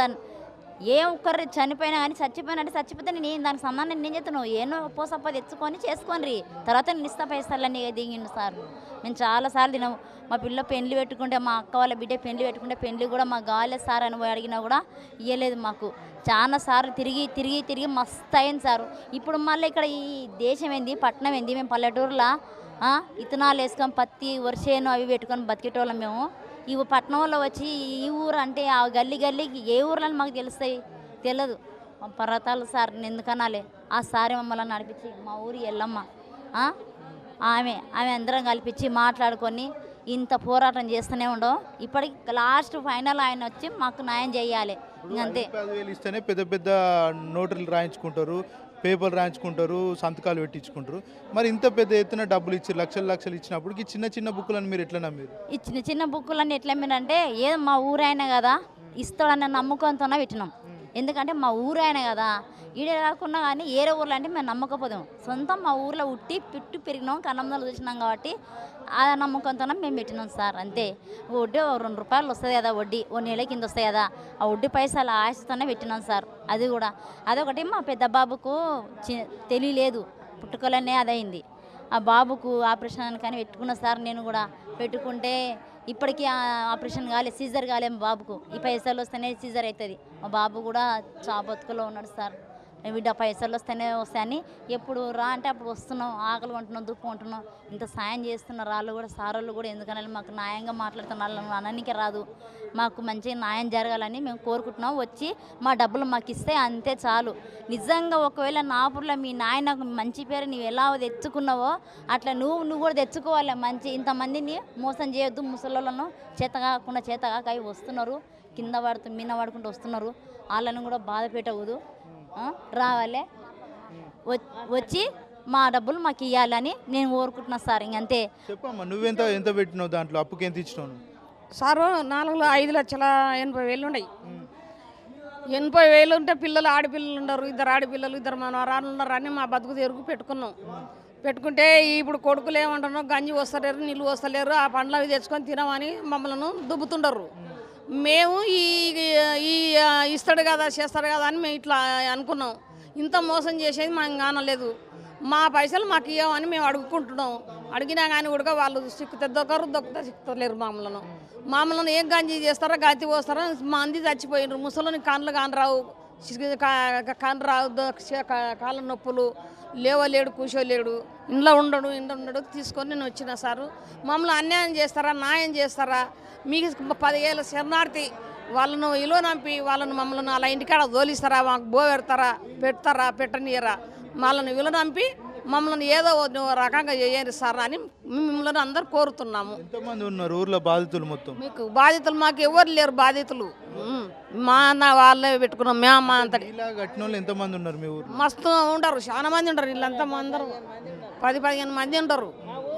ఏ ఒక్కరు చనిపోయినా కానీ చచ్చిపోయినట్టు చచ్చిపోతే నేను దానికి సంబంధం నేను చెప్తాను ఏనో పోసప్ప తెచ్చుకొని చేసుకోండి తర్వాత నేను ఇస్తా పైసలన్నీ దిగిండు సార్. మేము చాలాసార్లు తినాము మా పిల్ల పెళ్ళి పెట్టుకుంటే మా అక్క వాళ్ళ బిడ్డ పెళ్ళి పెట్టుకుంటే పెళ్ళి కూడా మా గాలి సార్ అని అడిగినా కూడా ఇవ్వలేదు మాకు. చాలా సార్లు తిరిగి తిరిగి తిరిగి మస్తు అయింది సార్. ఇప్పుడు మళ్ళీ ఇక్కడ ఈ దేశం ఏంది? పట్టణం ఏంది? మేము పల్లెటూరులో ఇతనాలు ఇత్తనాలు వేసుకొని పత్తి వరిసేను అవి పెట్టుకొని బతికేటోళ్ళం మేము. ఈ పట్టణంలో వచ్చి ఈ ఊరు అంటే ఆ గల్లీ గల్లీకి ఏ ఊర్లని మాకు తెలుస్తాయి? తెలియదు పర్వతాలు సార్ ఎందుకనాలే? ఆ సారి మమ్మల్ని నడిపించి మా ఊరి ఎల్లమ్మ? ఆమె ఆమె అందరం కల్పించి మాట్లాడుకొని ఇంత పోరాటం చేస్తూనే ఉండవు ఇప్పటికి లాస్ట్ ఫైనల్ ఆయన వచ్చి మాకు న్యాయం చేయాలి. ఇంకంతే ఇస్తేనే పెద్ద పెద్ద నోటులు రాయించుకుంటారు. పేపర్లు రాయించుకుంటారు సంతకాలు పెట్టించుకుంటారు. మరి ఇంత పెద్ద ఎత్తున డబ్బులు ఇచ్చి లక్షలు లక్షలు ఇచ్చినప్పుడు చిన్న చిన్న బుక్కులను మీరు ఎట్లా నమ్మారు? ఈ చిన్న చిన్న బుక్కులన్నీ ఎట్లా మీరంటే ఏదో మా ఊరైనా కదా ఇస్తాడన్న నమ్మకంతోనే పెట్టినాం. ఎందుకంటే మా ఊరు ఆయన కదా ఈడ కాకుండా కానీ ఏరే ఊర్లో అంటే మేము నమ్మకపోదాం సొంతం మా ఊర్లో ఉట్టి పిట్టు పెరిగినాం కన్నందలు చూసినాం కాబట్టి ఆ నమ్మకంతోనే మేము పెట్టినాం సార్ అంతే. వడ్డీ ఓ రెండు రూపాయలు వస్తుంది కదా వడ్డీ ఓ నెల కింద వస్తాయి కదా ఆ వడ్డీ పైసలు ఆశతోనే పెట్టినాం సార్ అది కూడా. అదొకటి మా పెద్ద బాబుకు తెలియలేదు పుట్టుకలనే అదైంది ఆ బాబుకు ఆపరేషన్ కానీ పెట్టుకున్న సార్ నేను కూడా పెట్టుకుంటే ఇప్పటికీ ఆ ఆపరేషన్ కాలే సీజర్ కాలే మా బాబుకు. ఈ పైసలు వస్తేనే సీజర్ అవుతుంది. మా బాబు కూడా చా బతుకులో ఉన్నాడు సార్. బిడ్డ పైసలు వస్తేనే వస్తాయని ఎప్పుడు రా అంటే అప్పుడు వస్తున్నాం ఆకలి కొంటున్నాం దుఃఖం కొంటున్నాం. ఇంత సాయం చేస్తున్నారు వాళ్ళు కూడా సార్ వాళ్ళు కూడా ఎందుకనాలి? మాకు న్యాయంగా మాట్లాడుతున్నారు వాళ్ళని అననికి రాదు. మాకు మంచిగా న్యాయం జరగాలని మేము కోరుకుంటున్నాం. వచ్చి మా డబ్బులు మాకు ఇస్తే అంతే చాలు. నిజంగా ఒకవేళ నాపుర్లో మీ నాయనకు మంచి పేరు నీవు ఎలా తెచ్చుకున్నావో అట్లా నువ్వు నువ్వు కూడా తెచ్చుకోవాలి. మంచి ఇంతమందిని మోసం చేయొద్దు. ముసలోళ్ళను చేత కాకుండా చేత కాక అవి వస్తున్నారు. కింద పడుతూ మీన పడుకుంటూ వస్తున్నారు. వాళ్ళని కూడా బాధ పెట్టవద్దు రావాలి. వచ్చి మా డబ్బులు మాకు ఇవ్వాలని నేను కోరుకుంటున్నా సార్ ఇంకంతే చెప్పమ్మా నువ్వెంత ఎంత పెట్టినావు దాంట్లో? అప్పుకి ఎంత ఇచ్చినావు? సారు నాలుగు ఐదు లక్షల ఎనభై వేలు ఉన్నాయి ఎనభై వేలు ఉంటే పిల్లలు ఆడపిల్లలు ఉండరు. ఇద్దరు ఆడపిల్లలు ఇద్దరు మనవరాలు ఉన్నారు అని మా బతుకు తెరుగు పెట్టుకున్నాం. పెట్టుకుంటే ఇప్పుడు కొడుకులు ఏమంటున్నారు? గంజి వస్తలేరు నీళ్ళు వస్తలేరు ఆ పండ్లు అవి తెచ్చుకొని తినమని మమ్మల్ని దుబ్బుతుండరు. మేము ఈ ఈ ఇస్తాడు కదా చేస్తాడు కదా అని మేము ఇట్లా అనుకున్నాం. ఇంత మోసం చేసేది మాకు కానలేదు మా పైసలు మాకు ఇవ్వమని మేము అడుగుకుంటున్నాం అడిగినా కానీ కూడా వాళ్ళు సిక్కు దొక్కరు దొక్కుతా సిక్కుతలేరు మామూలను. మామూలను ఏం గంజి చేస్తారో గాతి పోస్తారో మంది చచ్చిపోయినారు. ముసలిని కాళ్ళు కాని రావు కాని రావు కాళ్ళ నొప్పులు లేవలేడు కూర్చోలేడు ఇంట్లో ఉండడు ఇంట్లో ఉండడు తీసుకొని నేను వచ్చిన సారు. మమ్మల్ని అన్యాయం చేస్తారా న్యాయం చేస్తారా? మీకు పదివేల శరణార్థి వాళ్ళను ఇలో నంపి వాళ్ళను మమ్మల్ని అలా ఇంటికాడ తోలిస్తారా మాకు బో పెడతారా పెడతారా పెట్టనీయరా? వాళ్ళని విలువ నంపి మమ్మల్ని ఏదో రకంగా చేయండి సార్ అని మిమ్మల్ని అందరు కోరుతున్నాము. ఎంతమంది ఉన్నారు ఊర్లో బాధితులు మొత్తం? మీకు బాధితులు మాకు ఎవరు లేరు బాధితులు. మా అన్న వాళ్ళే పెట్టుకున్నాం మేము మా అంతటి ఇలా కట్టిన వాళ్ళు ఎంతమంది ఉన్నారు మీ ఊర్లో? మస్తు ఉండరు చాలా మంది ఉంటారు వీళ్ళంతా అందరూ. పది పదిహేను మంది ఉంటారు.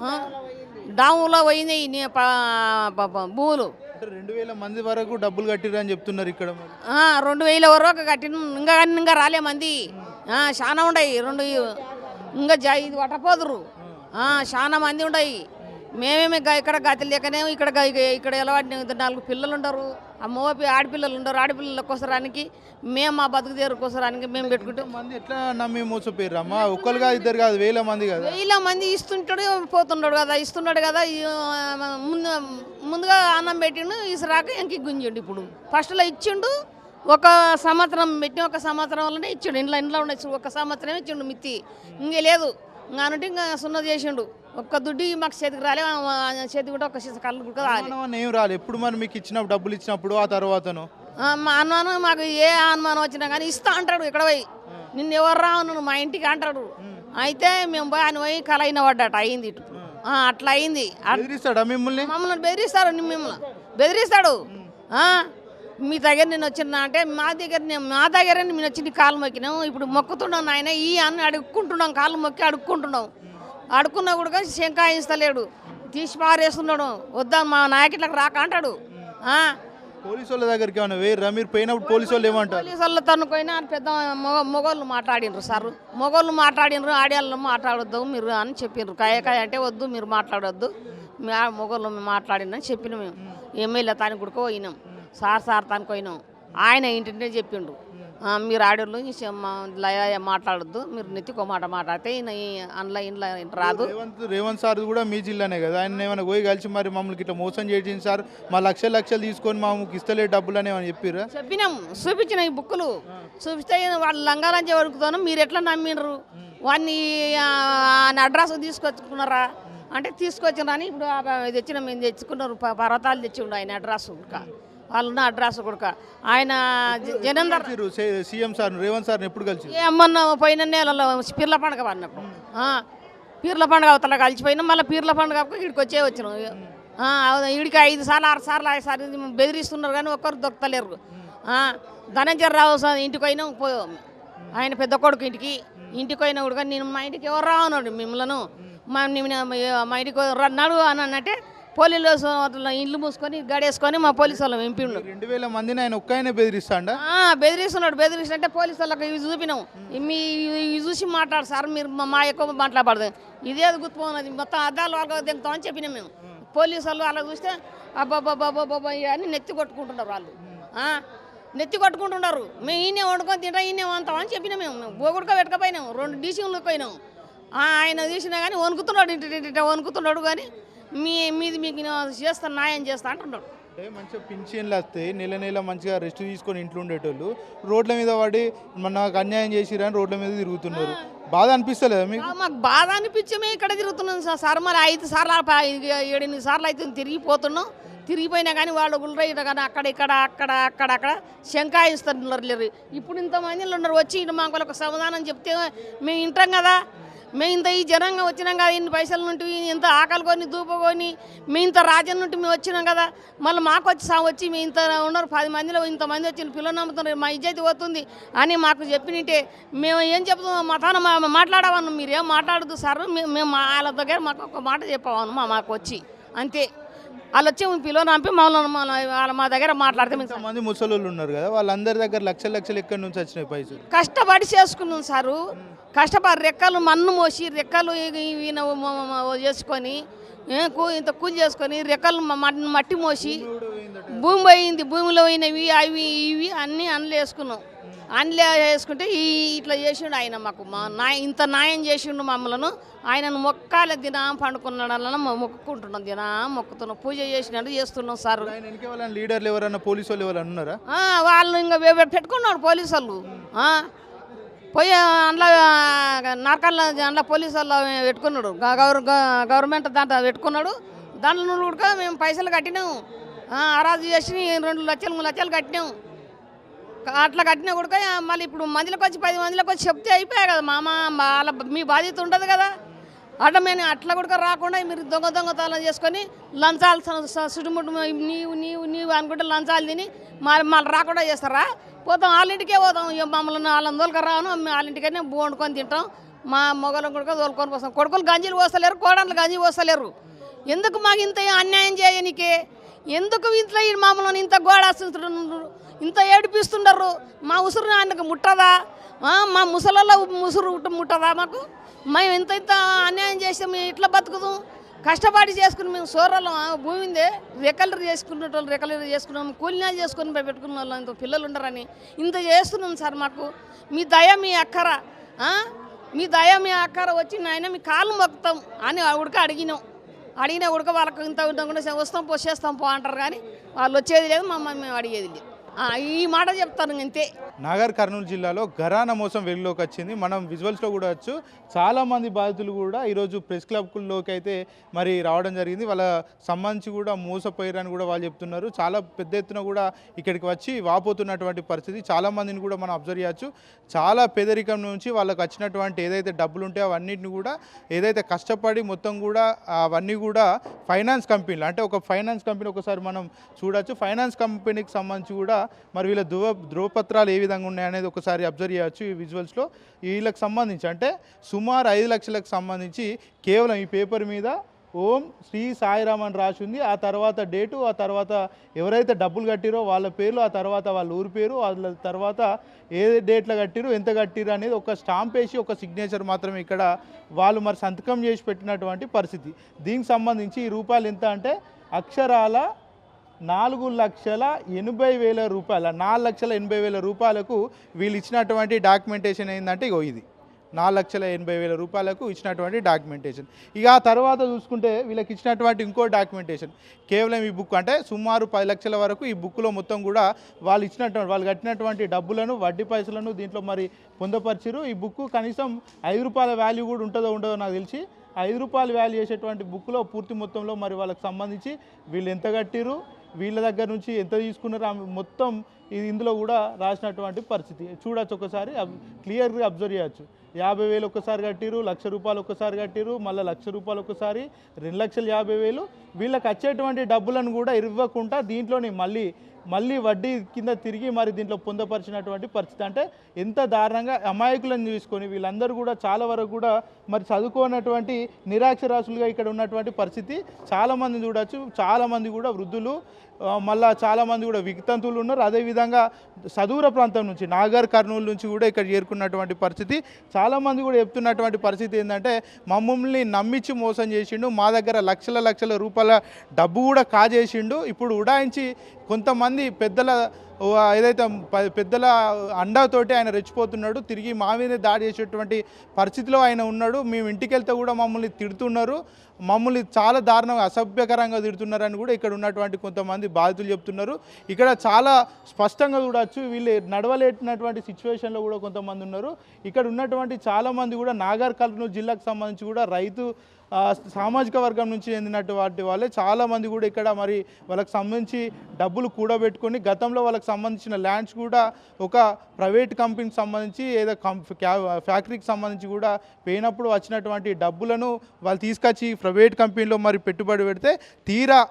ఆ? డాములో పోయినాయి భూములు రెండు వేల మంది వరకు డబ్బులు కట్టిర్రు అని చెప్తున్నారు ఇక్కడ రెండు వేల వరకు కట్టిన ఇంకా ఇంకా రాలే మంది. చాలా ఉండయి రెండు ఇంకా జా ఇది పట్టపోదురు చాలా మంది ఉండయి. మేమేమి ఇక్కడ గతి లేకనే ఇక్కడ ఇక- ఇక్కడ ఎలా నాలుగు పిల్లలు ఉండరు ఆ మోపి ఆడపిల్లలు ఉండరు ఆడపిల్లల కోసరానికి మేము మా బతుకు తీరు కోసరానికి మేము పెట్టుకుంటాం మంది ఎట్లా నమ్మి మోసపోయారు అమ్మా? ఒక్కరు కాదు ఇద్దరు కాదు వేల మంది కదా? వేల మంది ఇస్తుంటాడు పోతున్నాడు కదా ఇస్తున్నాడు కదా ముందు ముందుగా అన్నం పెట్టిండు ఇసురాక ఎంకి గుంజిండు ఇప్పుడు. ఫస్ట్లో ఇచ్చిండు ఒక సంవత్సరం పెట్టి ఒక సంవత్సరంలోనే ఇచ్చిండు. ఇంట్లో ఇంట్లో ఉండొచ్చు ఒక సంవత్సరం ఇచ్చిండు మిత్తి. ఇంకే లేదు. ఇంకా అంటే ఇంకా సున్న చేసిండు. ఒక్క దుడ్డి మాకు చేతికి రాలే ఆ, చేతికి కూడా ఒక కళ్ళు కూడా రాలే. అనుమానం ఏం రాలి? ఎప్పుడు మరి మీకు ఇచ్చినప్పుడు డబ్బులు ఇచ్చినప్పుడు ఆ తర్వాతను? మా అనుమానం మాకు ఏ అనుమానం వచ్చినా కానీ ఇస్తా అంటాడు ఇక్కడ పోయి. నిన్ను ఎవరు రావు మా ఇంటికి అంటాడు. అయితే మేము పోయి ఆయన పోయి కలయిన పడ్డట అయింది ఇటు. అట్లా అయింది. మిమ్మల్ని? మమ్మల్ని బెదిరిస్తాడు ని- మిమ్మల్ని. బెదిరిస్తాడు? మీ దగ్గర నేను వచ్చిన అంటే మా దగ్గర నేను మా దగ్గర నేను వచ్చి నీ కాలు మొక్కినాం. ఇప్పుడు మొక్కుతున్నాం నాయన. ఈ అని అడుక్కుంటున్నాం కాళ్ళు మొక్కి అడుక్కుంటున్నాం. అడుక్కున్నా కూడా శంకాయిస్తలేడు తీసి పారేస్తున్నాడు. వద్దా మా నాయకులకు రాక అంటాడు? పోలీసు వాళ్ళ దగ్గరికి ఏమైనా మీరు పోయినప్పుడు పోలీసు వాళ్ళు ఏమంటారు? పోలీసు వాళ్ళు తనుకోయినా పెద్ద మొగ మొగోళ్ళు మాట్లాడినరు సార్. మొగోళ్ళు మాట్లాడినరు ఆడవాళ్ళు మాట్లాడొద్దు మీరు అని చెప్పిండ్రు కాయ కాయ అంటే వద్దు మీరు మాట్లాడొద్దు. మొగోళ్ళు మేము మాట్లాడిందని చెప్పిన మేము. ఎమ్మెల్యే తానికి కూడా పోయినాం సార్ సార్ తానికి పోయినాం ఆయన ఇంటినే చెప్పిండు. మీరు ఆడోళ్ళు లయ మాట్లాడొద్దు మీరు నెత్తికో మాట మాట్లాడితే అందులో ఇంట్లో రాదు. రేవంత్ రేవంత్ సార్ కూడా మీ జిల్లానే కదా. ఆయన ఏమైనా పోయి కలిసి మరి మమ్మల్ని ఇట్లా మోసం చేసింది సార్? మా లక్షలు లక్షలు తీసుకొని మాకు ఇస్తలే డబ్బులు అని ఏమైనా చెప్పిర్రా? చెప్పినాం. చూపించిన ఈ బుక్కులు. చూపిస్తే వాళ్ళు లంగాలని వడుకుతాను మీరు ఎట్లా నమ్మినరు వాడిని అడ్రస్ తీసుకొచ్చుకున్నారా? అంటే తీసుకొచ్చినని ఇప్పుడు తెచ్చిన మేము తెచ్చుకున్నారు? పర్వతాలు తెచ్చిండు ఆయన అడ్రస్ ఉడక వాళ్ళు ఉన్న అడ్రస్ ఉడక ఆయన జనందర్ సీఎం సార్ రేవంత్ సార్ని ఎప్పుడు కలిసి ఏమన్నా పోయిన నెలలో పీర్ల పండుగ పడినప్పుడు. పీర్ల పండుగ అవతల కలిసిపోయినాం మళ్ళీ పీర్ల పండుగ ఇక్కడికి వచ్చే వచ్చినాం. ఈడికి ఐదు సార్లు ఆరు సార్లు ఐదు సార్లు బెదిరిస్తున్నారు కానీ ఒక్కరు దొక్కలేరు. ఆ, ధనంజయ రావు సార్ ఇంటికి పోయినాం పో ఆయన పెద్ద కొడుకు ఇంటికి. ఇంటికి పోయినా కూడా నేను మా ఇంటికి ఎవరు రావన్నాడు మిమ్మల్ని. మా మా ఇంటికి రన్నాడు అని అన్నట్టే పోలీసు వాళ్ళు ఇల్లు మూసుకొని గడేసుకొని మా పోలీసు వాళ్ళు వింపిండు. రెండు వేల మందిని ఆయన ఒక్కనే బెదిరిస్తాండా? బెదిరిస్తున్నాడు బెదిరిస్తుంటే పోలీసు వాళ్ళకి ఇవి చూపినాం. మీ ఇవి చూసి మాట్లాడు సార్ మీరు మా- ఎక్కువ మాట్లాడబడదు. ఇదే గుర్తుపోన్నది మొత్తం అద్దాలు వాళ్ళకి దిగుతామని చెప్పినాం మేము. పోలీసు వాళ్ళు అలా చూస్తే అబ్బాబ్బాబ్బాబ్బా అని నెత్తి కొట్టుకుంటున్నారు వాళ్ళు. నెత్తి కొట్టుకుంటున్నారు. మేము ఈయనే వండుకొని తింటా ఈయనే వంతాం అని చెప్పినాం మేము. మేము బోగుడుక పెట్టుకపోయినాం రెండు డీసీలకు పోయినాం ఆ, ఆయన తీసినా కానీ వణుకుతున్నాడు ఇంటి వణుకుతున్నాడు కానీ మీ మీది మీకు నేను చేస్తాను న్యాయం చేస్తా అంటున్నాడు. అంటే మంచిగా పింఛన్లు వస్తాయి నెల నెల మంచిగా రెస్ట్ తీసుకొని ఇంట్లో ఉండేటోళ్ళు రోడ్ల మీద పడి మన నాకు అన్యాయం చేసిరని రోడ్ల మీద తిరుగుతున్నారు. బాధ అనిపిస్తలేదా మీకు? మాకు బాధ అనిపించమే ఇక్కడ తిరుగుతున్నాం సార్. సార్ మరి ఐదు సార్లు ఏడెనిమిది సార్లు అయితే తిరిగిపోతున్నాం. తిరిగిపోయినా కానీ వాళ్ళు గుళ్ళ కానీ అక్కడ ఇక్కడ అక్కడ అక్కడ అక్కడ శంకాయిస్తున్నారు లేరు ఇప్పుడు ఇంతమంది ఉన్నారు. వచ్చి ఇటు మాకు ఒక సమాధానం చెప్తే మేము వింటాం కదా. మేము ఇంత ఈ జనంగా వచ్చినాం కదా ఇన్ని పైసల నుండి ఇంత ఆకలి కొని దూపకొని మేము ఇంత రాజ్యం నుండి మేము వచ్చినాం కదా మళ్ళీ మాకు వచ్చి సా- వచ్చి మేము ఇంత ఉన్నారు పది మందిలో ఇంతమంది వచ్చి పిల్లలు నమ్ముతున్నారు మా ఇజ్జతి పోతుంది అని మాకు చెప్పినట్టే మేము ఏం చెప్తున్నాం మా తాన మా- మాట్లాడవను మీరు మాట్లాడదు సార్ మేము మేము మా వాళ్ళ దగ్గర మాకు ఒక మాట చెప్పవను మా మాకు వచ్చి అంతే. వాళ్ళు వచ్చి పిల్లలు నంపి మమ్మల్ని వాళ్ళ మా దగ్గర మాట్లాడితే మేము మంది ముసలోళ్ళు ఉన్నారు కదా వాళ్ళందరి దగ్గర లక్షల లక్షలు ఎక్కడి నుంచి వచ్చినాయి పైసలు? కష్టపడి చేసుకున్నాం సారు. కష్టపడి రెక్కలు మన్ను మోసి రెక్కలు ఈయన చేసుకొని ఇంత కూలి చేసుకొని రెక్కలు మట్టి మోసి భూమి పోయింది భూమిలో పోయినవి అవి ఇవి అన్నీ అండ్లు వేసుకున్నాం. అండ్లు వేసుకుంటే ఈ ఇట్లా చేసిండు ఆయన మాకు మా నా ఇంత న్యాయం చేసిండు మమ్మలను. ఆయనను మొక్కాల దినం పండుకున్నాడన్న మొక్కుకుంటున్నాం. దినం మొక్కుతున్నాం. పూజ చేసినట్టు చేస్తున్నాం సార్. లీడర్లు ఎవరన్నా పోలీసు వాళ్ళు ఎవరన్నా ఉన్నారా? వాళ్ళు ఇంకా పెట్టుకున్నాడు పోలీసు వాళ్ళు. పోయి అందులో నరకల్లో అందులో పోలీసు వాళ్ళు పెట్టుకున్నాడు. గవర్ గవర్నమెంట్ దాంట్లో పెట్టుకున్నాడు. దాంట్లో నుండి కూడా మేము పైసలు కట్టినాం. ఆ, అరాజు చేసి రెండు లక్షలు మూడు లక్షలు కట్టినాం. అట్లా కట్టిన కూడా మళ్ళీ ఇప్పుడు మందిలోకి వచ్చి పది మందిలోకి వచ్చి చెప్తే అయిపోయాయి కదా మామ వాళ్ళ మీ బాధ్యత ఉండదు కదా. అట్లా మేము అట్లా కూడా రాకుండా మీరు దొంగ దొంగతనం చేసుకొని లంచాలు స- చుట్టుముట్టు నీవు నీవు నీవు అనుకుంటే లంచాలు తిని మళ్ళీ మళ్ళీ రాకుండా చేస్తారా? పోతాం వాళ్ళ ఇంటికే పోతాం. మమ్మల్ని వాళ్ళని తోలుక రాను మేము వాళ్ళ వండుకొని తింటాం. మా మొగలం కొడుకు తోలుకొని పోస్తాం. కొడుకులు గంజీలు పోస్తలేరు కోడళ్ళు గంజి పోస్తలేరు. ఎందుకు మాకు ఇంత అన్యాయం చేయనీకే? ఎందుకు ఇంట్లో మామూలు మమ్మల్ని ఇంత గోడాస్తుంటారు ఇంత ఏడిపిస్తుండరు. మా ఉసురు ఆయనకు ముట్టదా? మా ముసలలో ముసురు ముట్టదా మాకు? మేము ఇంత ఇంత అన్యాయం చేస్తే మేము ఇట్లా బతుకుదాం? కష్టపడి చేసుకుని మేము సోరలో భూమిందే ఉందే చేసుకునే వాళ్ళు రెక్కలు చేసుకున్నాం కూలినాలు చేసుకొని పోయి పెట్టుకున్న వాళ్ళు ఇంత పిల్లలు ఉండరని. ఇంత చేస్తున్నాం సార్ మాకు. మీ దయ మీ అక్కర మీ దయ మీ అక్కర వచ్చి నాయన మీ కాలు మొక్కుతాం అని ఉడక అడిగినాం. అడిగినా ఉడక వాళ్ళకు ఇంత ఉండకుండా వస్తాం పోసేస్తాం పో అంటారు కానీ వాళ్ళు వచ్చేది లేదు మమ్మల్ని మేము అడిగేది లేదు. ఈ మాట చెప్తాను అంతే నాగర్ కర్నూలు జిల్లాలో ఘరాన మోసం వెలుగులోకి వచ్చింది. మనం విజువల్స్లో కూడా వచ్చు. చాలామంది బాధితులు కూడా ఈరోజు ప్రెస్ క్లబ్లోకి అయితే మరి రావడం జరిగింది. వాళ్ళ సంబంధించి కూడా మోసపోయారని కూడా వాళ్ళు చెప్తున్నారు. చాలా పెద్ద ఎత్తున కూడా ఇక్కడికి వచ్చి వాపోతున్నటువంటి పరిస్థితి. చాలామందిని కూడా మనం అబ్జర్వ్ చేయొచ్చు. చాలా పేదరికం నుంచి వాళ్ళకి వచ్చినటువంటి ఏదైతే డబ్బులు ఉంటాయో అవన్నిటిని కూడా ఏదైతే కష్టపడి మొత్తం కూడా అవన్నీ కూడా ఫైనాన్స్ కంపెనీలు అంటే ఒక ఫైనాన్స్ కంపెనీ ఒకసారి మనం చూడొచ్చు. ఫైనాన్స్ కంపెనీకి సంబంధించి కూడా మరి వీళ్ళ ధృవ ధృవపత్రాలు ఏ విధంగా ఉన్నాయనేది ఒకసారి అబ్జర్వ్ చేయవచ్చు ఈ విజువల్స్లో. వీళ్ళకి సంబంధించి అంటే సుమారు ఐదు లక్షలకు సంబంధించి కేవలం ఈ పేపర్ మీద ఓం శ్రీ సాయిరామ్ అని రాసి ఉంది. ఆ తర్వాత డేటు ఆ తర్వాత ఎవరైతే డబ్బులు కట్టిరో వాళ్ళ పేర్లు ఆ తర్వాత వాళ్ళ ఊరి పేరు వాళ్ళ తర్వాత ఏ డేట్లో కట్టిరు ఎంత కట్టిరు అనేది ఒక స్టాంప్ వేసి ఒక సిగ్నేచర్ మాత్రమే ఇక్కడ వాళ్ళు మరి సంతకం చేసి పెట్టినటువంటి పరిస్థితి. దీనికి సంబంధించి ఈ రూపాయలు ఎంత అంటే అక్షరాల నాలుగు లక్షల ఎనభై వేల రూపాయల నాలుగు లక్షల ఎనభై వేల రూపాయలకు వీళ్ళు ఇచ్చినటువంటి డాక్యుమెంటేషన్ ఏంటంటే ఇగో ఇది. నాలుగు లక్షల ఎనభై వేల రూపాయలకు ఇచ్చినటువంటి డాక్యుమెంటేషన్. ఇక ఆ తర్వాత చూసుకుంటే వీళ్ళకి ఇచ్చినటువంటి ఇంకో డాక్యుమెంటేషన్. కేవలం ఈ బుక్ అంటే సుమారు పది లక్షల వరకు ఈ బుక్లో మొత్తం కూడా వాళ్ళు ఇచ్చినటువంటి వాళ్ళు కట్టినటువంటి డబ్బులను వడ్డీ పైసలను దీంట్లో మరి పొందపరిచారు ఈ బుక్ కనీసం ఐదు రూపాయల వాల్యూ కూడా ఉంటుందో ఉండదో నాకు తెలిసి ఐదు రూపాయలు వాల్యూ చేసేటువంటి బుక్లో పూర్తి మొత్తంలో మరి వాళ్ళకి సంబంధించి వీళ్ళు ఎంత కట్టిరు వీళ్ళ దగ్గర నుంచి ఎంత తీసుకున్నారో ఆమె మొత్తం ఇది ఇందులో కూడా రాసినటువంటి పరిస్థితి. చూడొచ్చు ఒకసారి క్లియర్గా అబ్జర్వ్ చేయొచ్చు. యాభై వేలు ఒక్కసారి కట్టిరు లక్ష రూపాయలు ఒక్కసారి కట్టిరు మళ్ళీ లక్ష రూపాయలు ఒకసారి రెండు లక్షల యాభై వేలు. వీళ్ళకి వచ్చేటువంటి డబ్బులను కూడా ఇవ్వకుండా దీంట్లోని మళ్ళీ మళ్ళీ వడ్డీ కింద తిరిగి మరి దీంట్లో పొందపరిచినటువంటి పరిస్థితి. అంటే ఎంత దారుణంగా అమాయకులను తీసుకొని వీళ్ళందరూ కూడా చాలా వరకు కూడా మరి చదువుకోనటువంటి నిరాక్షరాసులుగా ఇక్కడ ఉన్నటువంటి పరిస్థితి. చాలామంది చూడొచ్చు. చాలామంది కూడా వృద్ధులు. మళ్ళా చాలామంది కూడా వికతంతువులు ఉన్నారు. అదేవిధంగా సదూర ప్రాంతం నుంచి నాగర్ కర్నూలు నుంచి కూడా ఇక్కడ చేరుకున్నటువంటి పరిస్థితి. చాలామంది కూడా చెప్తున్నటువంటి పరిస్థితి ఏంటంటే మమ్మల్ని నమ్మించి మోసం చేసిండు మా దగ్గర లక్షల లక్షల రూపాయల డబ్బు కూడా కాజేసిండు. ఇప్పుడు ఉడాయించి కొంతమంది పెద్దల ఏదైతే పెద్దల అండాతోటి ఆయన రెచ్చిపోతున్నాడు తిరిగి మా మీద దాడి చేసేటువంటి పరిస్థితిలో ఆయన ఉన్నాడు. మేము ఇంటికి వెళ్తే కూడా మమ్మల్ని తిడుతున్నారు. మమ్మల్ని చాలా దారుణంగా అసభ్యకరంగా తిడుతున్నారని కూడా ఇక్కడ ఉన్నటువంటి కొంతమంది బాధితులు చెప్తున్నారు. ఇక్కడ చాలా స్పష్టంగా చూడవచ్చు వీళ్ళు నడవలేటినటువంటి సిచ్యువేషన్లో కూడా కొంతమంది ఉన్నారు. ఇక్కడ ఉన్నటువంటి చాలామంది కూడా నాగర్ కర్నూలు జిల్లాకు సంబంధించి కూడా రైతు సామాజిక వర్గం నుంచి చెందినటువంటి వాళ్ళే. చాలామంది కూడా ఇక్కడ మరి వాళ్ళకి సంబంధించి డబ్బులు కూడబెట్టుకొని గతంలో వాళ్ళకి సంబంధించిన ల్యాండ్స్ కూడా ఒక ప్రైవేట్ కంపెనీకి సంబంధించి ఏదో కం ఫ్యాక్టరీకి సంబంధించి కూడా పోయినప్పుడు వచ్చినటువంటి డబ్బులను వాళ్ళు తీసుకొచ్చి ప్రైవేట్ కంపెనీలో మరి పెట్టుబడి పెడితే తీరా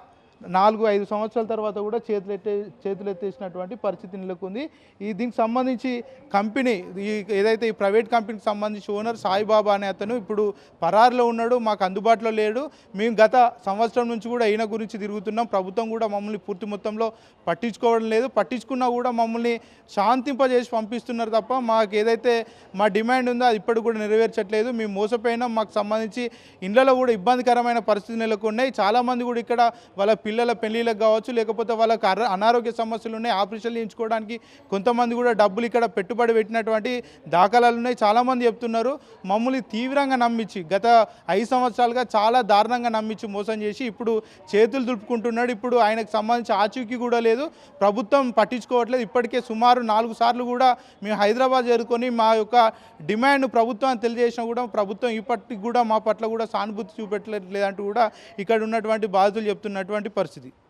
నాలుగు ఐదు సంవత్సరాల తర్వాత కూడా చేతులు ఎత్తే చేతులు ఎత్తేసినటువంటి పరిస్థితి నెలకొంది. ఈ దీనికి సంబంధించి కంపెనీ ఈ ఏదైతే ఈ ప్రైవేట్ కంపెనీకి సంబంధించి ఓనర్ సాయిబాబా అనే అతను ఇప్పుడు పరారులో ఉన్నాడు మాకు అందుబాటులో లేడు. మేము గత సంవత్సరం నుంచి కూడా ఈయన గురించి తిరుగుతున్నాం. ప్రభుత్వం కూడా మమ్మల్ని పూర్తి మొత్తంలో పట్టించుకోవడం లేదు. పట్టించుకున్నా కూడా మమ్మల్ని శాంతింపజేసి పంపిస్తున్నారు తప్ప మాకు ఏదైతే మా డిమాండ్ ఉందో అది ఇప్పటికి కూడా నెరవేర్చట్లేదు. మేము మోసపోయినాం. మాకు సంబంధించి ఇండ్లలో కూడా ఇబ్బందికరమైన పరిస్థితి నెలకొన్నాయి. చాలామంది కూడా ఇక్కడ వాళ్ళ పిల్లల పెళ్ళిళ్ళకి కావచ్చు లేకపోతే వాళ్ళకి అర- అనారోగ్య సమస్యలు ఉన్నాయి ఆపరేషన్లు చేయించుకోవడానికి కొంతమంది కూడా డబ్బులు ఇక్కడ పెట్టుబడి పెట్టినటువంటి దాఖలాలు ఉన్నాయి. చాలామంది చెప్తున్నారు మమ్మల్ని తీవ్రంగా నమ్మించి గత ఐదు సంవత్సరాలుగా చాలా దారుణంగా నమ్మించి మోసం చేసి ఇప్పుడు చేతులు దులుపుకుంటున్నాడు. ఇప్పుడు ఆయనకు సంబంధించి ఆచూకీ కూడా లేదు ప్రభుత్వం పట్టించుకోవట్లేదు. ఇప్పటికే సుమారు నాలుగు సార్లు కూడా మేము హైదరాబాద్ చేరుకొని మా యొక్క డిమాండ్ ప్రభుత్వాన్ని తెలియజేసినా కూడా ప్రభుత్వం ఇప్పటికి కూడా మా పట్ల కూడా సానుభూతి చూపెట్టలేదు అంటూ కూడా ఇక్కడ ఉన్నటువంటి బాధితులు చెప్తున్నటువంటి పరిస్థితి.